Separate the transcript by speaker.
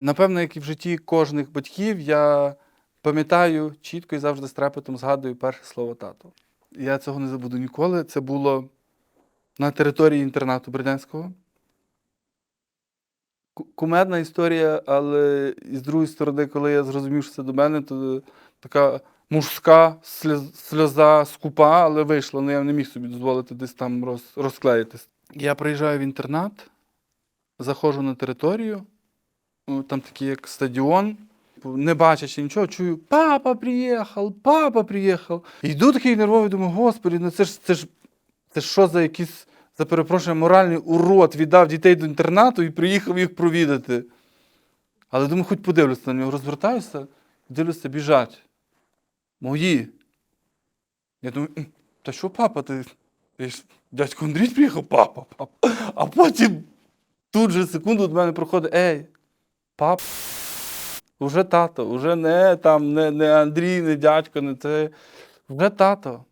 Speaker 1: Напевно, як і в житті кожних батьків, я пам'ятаю чітко і завжди з трепетом згадую перше слово тато. Я цього не забуду ніколи. Це було на території інтернату Бердянського. Кумедна історія, але з другої сторони, коли я зрозумів, що це до мене, то така мужська сльоза скупа, але вийшла. Ну я не міг собі дозволити десь там роз, розклеїтись. Я приїжджаю в інтернат, заходжу на територію, там такий як стадіон. Не бачачи нічого, чую, папа приїхав, папа приїхав. Йду такий нервовий, думаю, господи, ну це ж це ж це що за якийсь, за перепрошую, моральний урод віддав дітей до інтернату і приїхав їх провідати. Але думаю, хоч подивлюся на нього, розвертаюся, дивлюся, біжать. Мої. Я думаю, та що папа, ти, ти ж дядько Андрій приїхав, папа, папа. А потім тут же секунду до мене проходить, ей, пап, вже тато, вже не там, не, не Андрій, не дядько, не це. Вже тато.